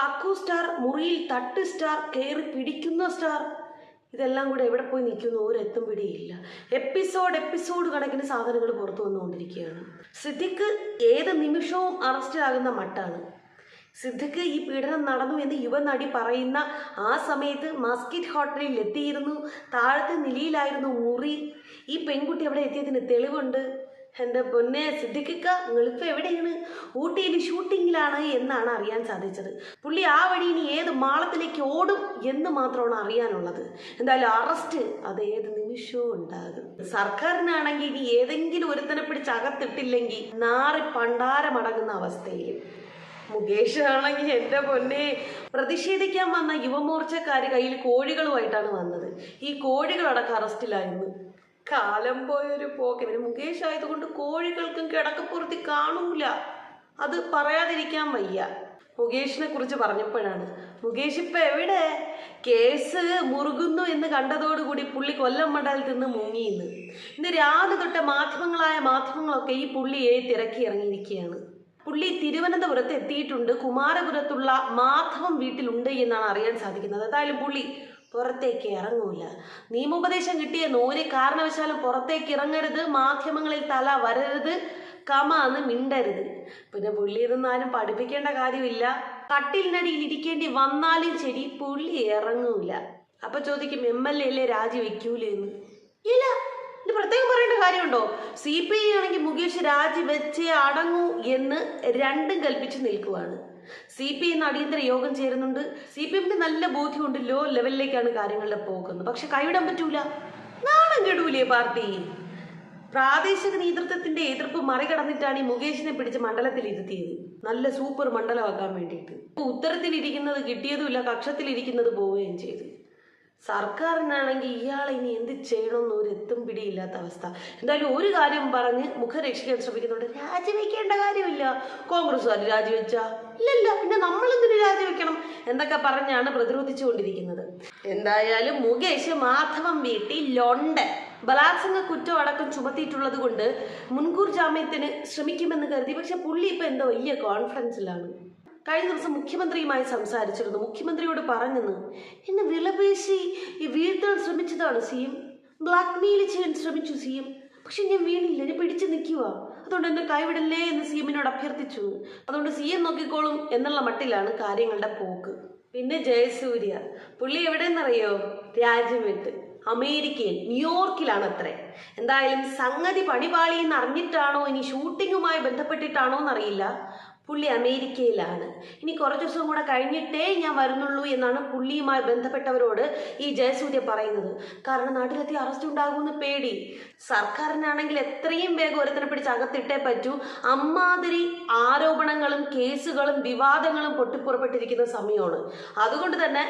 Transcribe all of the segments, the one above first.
കക്കു star മുറിയിൽ തട്ട് star കയറി പിടിക്കുന്ന സ്റ്റാർ. ഇതെല്ലാം കൂടെ എവിടെ പോയി നിൽക്കുന്നു? ഒരു എത്തും പിടിയില്ല. എപ്പിസോഡ് എപ്പിസോഡ് കണക്കിന് സാധനങ്ങൾ പുറത്തു വന്നുകൊണ്ടിരിക്കുകയാണ്. സിദ്ദിഖ് ഏത് നിമിഷവും അറസ്റ്റ് ആകുന്ന മട്ടാണ്. സിദ്ദിഖ് ഈ പീഡനം നടന്നു എന്ന് യുവനടി പറയുന്ന ആ സമയത്ത് മസ്കിറ്റ് ഹോട്ടലിൽ എത്തിയിരുന്നു. താഴത്തെ നിലയിലായിരുന്നു മുറി. ഈ പെൺകുട്ടി അവിടെ എത്തിയതിന് തെളിവുണ്ട്. എന്റെ പൊന്നെ സിദ്ദിഖിക്ക നിങ്ങളിപ്പോൾ എവിടെയാണ്? ഊട്ടിയിൽ ഷൂട്ടിങ്ങിലാണ് എന്നാണ് അറിയാൻ സാധിച്ചത്. പുള്ളി ആ വഴി ഇനി ഏത് മാളത്തിലേക്ക് ഓടും എന്ന് മാത്രമാണ് അറിയാനുള്ളത്. എന്തായാലും അറസ്റ്റ് അത് ഏത് നിമിഷവും ഉണ്ടാകും. സർക്കാരിനാണെങ്കിൽ ഇനി ഏതെങ്കിലും ഒരുത്തനെ പിടിച്ച് അകത്തിട്ടില്ലെങ്കിൽ നാറി പണ്ടാരമടങ്ങുന്ന അവസ്ഥയിൽ മുകേഷ് ആണെങ്കിൽ എന്റെ പൊന്നെ പ്രതിഷേധിക്കാൻ വന്ന യുവമോർച്ചക്കാർ കയ്യിൽ കോഴികളുമായിട്ടാണ് വന്നത്. ഈ കോഴികളടക്കം അറസ്റ്റിലായിരുന്നു കാലം പോയൊരു പോക്ക്. പിന്നെ മുകേഷ് ആയതുകൊണ്ട് കോഴികൾക്കും കിടക്കപ്പുറത്തി കാണൂല. അത് പറയാതിരിക്കാൻ വയ്യ. മുകേഷിനെ കുറിച്ച് പറഞ്ഞപ്പോഴാണ്. മുകേഷ് ഇപ്പൊ എവിടെ? കേസ് മുറുകുന്നു എന്ന് കണ്ടതോടുകൂടി പുള്ളി കൊല്ലം മണ്ഡലത്തിൽ നിന്ന് മുങ്ങിയിന്ന്. ഇന്ന് രാവിലെ തൊട്ട് മാധ്യമങ്ങളായ മാധ്യമങ്ങളൊക്കെ ഈ പുള്ളിയെ തിരക്കി ഇറങ്ങിയിരിക്കുകയാണ്. പുള്ളി തിരുവനന്തപുരത്ത് എത്തിയിട്ടുണ്ട്. കുമാരപുരത്തുള്ള മാധവം വീട്ടിലുണ്ട് എന്നാണ് അറിയാൻ സാധിക്കുന്നത്. എന്തായാലും പുള്ളി പുറത്തേക്ക് ഇറങ്ങൂല. നിയമോപദേശം കിട്ടിയ നൂര് കാരണവശാലും പുറത്തേക്ക് ഇറങ്ങരുത്. മാധ്യമങ്ങളിൽ തല വരരുത്. കമാന്ന് മിണ്ടരുത്. പിന്നെ പുള്ളി ഇതൊന്നും ആരും പഠിപ്പിക്കേണ്ട കാര്യമില്ല. കട്ടിലിനടിയിൽ ഇരിക്കേണ്ടി വന്നാലും ശരി പുള്ളി ഇറങ്ങൂല. അപ്പൊ ചോദിക്കും എം എൽ എ അല്ലേ രാജിവെക്കൂലെന്ന് ഇല്ല. പ്രത്യേകം പറയേണ്ട കാര്യമുണ്ടോ? സി പി ഐ ആണെങ്കിൽ മുകേഷ് രാജിവെച്ചേ അടങ്ങൂ എന്ന് രണ്ടും കൽപ്പിച്ച് നിൽക്കുവാണ്. സി പി ഐ അടിയന്തര യോഗം ചേരുന്നുണ്ട്. സി പി എമ്മിന് നല്ല ബോധ്യമുണ്ട്. ലോ ലെവലിലേക്കാണ് കാര്യങ്ങളിലെ പോകുന്നത്. പക്ഷെ കൈവിടാൻ പറ്റൂല. നാണം കെടൂലേ പാർട്ടി. പ്രാദേശിക നേതൃത്വത്തിന്റെ എതിർപ്പ് മറികടന്നിട്ടാണ് ഈ മുകേഷിനെ പിടിച്ച് മണ്ഡലത്തിൽ ഇരുത്തിയത്. നല്ല സൂപ്പർ മണ്ഡലമാക്കാൻ വേണ്ടിയിട്ട്. ഉത്തരത്തിലിരിക്കുന്നത് കിട്ടിയതുമില്ല കക്ഷത്തിലിരിക്കുന്നത് പോവുകയും ചെയ്തു. സർക്കാരിനാണെങ്കിൽ ഇയാൾ ഇനി എന്ത് ചെയ്യണമെന്ന് ഒരു എത്തും പിടിയില്ലാത്ത അവസ്ഥ. എന്തായാലും ഒരു കാര്യം പറഞ്ഞ് മുഖം രക്ഷിക്കാൻ ശ്രമിക്കുന്നുണ്ട്. രാജിവെക്കേണ്ട കാര്യമില്ല. കോൺഗ്രസ്സുകാർ രാജിവെച്ച? ഇല്ലല്ല. പിന്നെ നമ്മൾ എന്തിനു രാജിവെക്കണം? എന്നൊക്കെ പറഞ്ഞാണ് പ്രതിരോധിച്ചുകൊണ്ടിരിക്കുന്നത്. എന്തായാലും മുകേഷ് മാധവം വീട്ടിൽ ലൊണ്ട. ബലാത്സംഗ കുറ്റം അടക്കം ചുമത്തിയിട്ടുള്ളത് കൊണ്ട് മുൻകൂർ ജാമ്യത്തിന് ശ്രമിക്കുമെന്ന് കരുതി. പക്ഷെ പുള്ളി ഇപ്പൊ എന്തോ വലിയ കോൺഫിഡൻസിലാണ് കഴിഞ്ഞ ദിവസം മുഖ്യമന്ത്രിയുമായി സംസാരിച്ചിരുന്നു. മുഖ്യമന്ത്രിയോട് പറഞ്ഞെന്ന് എന്നെ വിലപേശി വീഴ്ത്താൻ ശ്രമിച്ചതാണ് സി എം. ബ്ലാക്ക് മെയിൽ ചെയ്യാൻ ശ്രമിച്ചു സി എം. പക്ഷെ ഞാൻ വീണില്ല ഞാൻ പിടിച്ചു നിൽക്കുക. അതുകൊണ്ട് എന്നെ കൈവിടല്ലേ എന്ന് സി എമ്മിനോട് അഭ്യർത്ഥിച്ചു. അതുകൊണ്ട് സി എം നോക്കിക്കോളും എന്നുള്ള മട്ടിലാണ് കാര്യങ്ങളുടെ പോക്ക്. പിന്നെ ജയസൂര്യ പുള്ളി എവിടെയെന്നറിയോ? രാജ്യം വിട്ട്. അമേരിക്കയിൽ ന്യൂയോർക്കിലാണ് അത്രേ. എന്തായാലും സംഗതി പണിപാളി എന്ന് അറിഞ്ഞിട്ടാണോ ഇനി ഷൂട്ടിങ്ങുമായി ബന്ധപ്പെട്ടിട്ടാണോ എന്നറിയില്ല. പുള്ളി അമേരിക്കയിലാണ്. ഇനി കുറച്ച് ദിവസം കൂടെ കഴിഞ്ഞിട്ടേ ഞാൻ വരുന്നുള്ളൂ എന്നാണ് പുള്ളിയുമായി ബന്ധപ്പെട്ടവരോട് ഈ ജയസൂര്യ പറയുന്നത്. കാരണം നാട്ടിലെത്തി അറസ്റ്റ് ഉണ്ടാകുമെന്ന് പേടി. സർക്കാരിനാണെങ്കിൽ എത്രയും വേഗം ഒരുത്തനെ പിടിച്ച് അകത്തിട്ടേ പറ്റൂ. അമ്മാതിരി ആരോപണങ്ങളും കേസുകളും വിവാദങ്ങളും പൊട്ടിപ്പുറപ്പെട്ടിരിക്കുന്ന സമയമാണ്. അതുകൊണ്ട് തന്നെ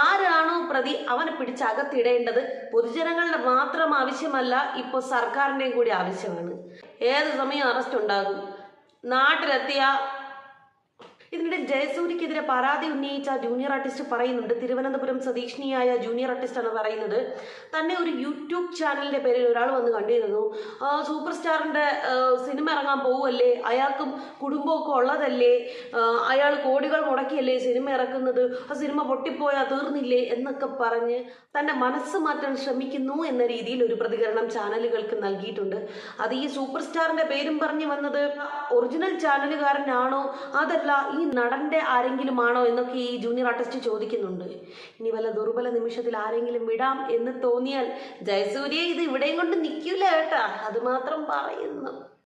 ആരാണോ പ്രതി അവനെ പിടിച്ച് അകത്തിടേണ്ടത് പൊതുജനങ്ങളുടെ മാത്രം ആവശ്യമല്ല ഇപ്പോൾ സർക്കാരിന്റെയും കൂടി ആവശ്യമാണ്. ഏത് സമയം അറസ്റ്റ് ഉണ്ടാകും? നാട്ടിലെത്തിയ ഇത് ഇതിനിടെ ജയസൂര്യക്കെതിരെ പരാതി ഉന്നയിച്ച ജൂനിയർ ആർട്ടിസ്റ്റ് പറയുന്നുണ്ട്. തിരുവനന്തപുരം സ്വദേശിനിയായ ജൂനിയർ ആർട്ടിസ്റ്റ് ആണ് പറയുന്നത്. തന്നെ ഒരു യൂട്യൂബ് ചാനലിന്റെ പേരിൽ ഒരാൾ വന്ന് കണ്ടിരുന്നു. സൂപ്പർ സ്റ്റാറിന്റെ സിനിമ ഇറങ്ങാൻ പോവല്ലേ അയാൾക്കും കുടുംബമൊക്കെ ഉള്ളതല്ലേ? അയാൾ കോടികൾ മുടക്കിയല്ലേ സിനിമ ഇറക്കുന്നത്? ആ സിനിമ പൊട്ടിപ്പോയാൽ തീർന്നില്ലേ എന്നൊക്കെ പറഞ്ഞ് തന്റെ മനസ്സ് മാറ്റാൻ ശ്രമിക്കുന്നു എന്ന രീതിയിൽ ഒരു പ്രതികരണം ചാനലുകൾക്ക് നൽകിയിട്ടുണ്ട്. അത് ഈ സൂപ്പർ സ്റ്റാറിന്റെ പേരും പറഞ്ഞു വന്നത് ഒറിജിനൽ ചാനലുകാരനാണോ? അതല്ല ഈ നടന്റെ ആരെങ്കിലും ആണോ എന്നൊക്കെ ഈ ജൂനിയർ ആർട്ടിസ്റ്റ് ചോദിക്കുന്നുണ്ട്. ഇനി വല്ല ദുർബല നിമിഷത്തിൽ ആരെങ്കിലും വിടാം എന്ന് തോന്നിയാൽ ജയസൂര്യ ഇത് ഇവിടെയും കൊണ്ട് നിൽക്കില്ല കേട്ടാ അത് മാത്രം പറയുന്നു.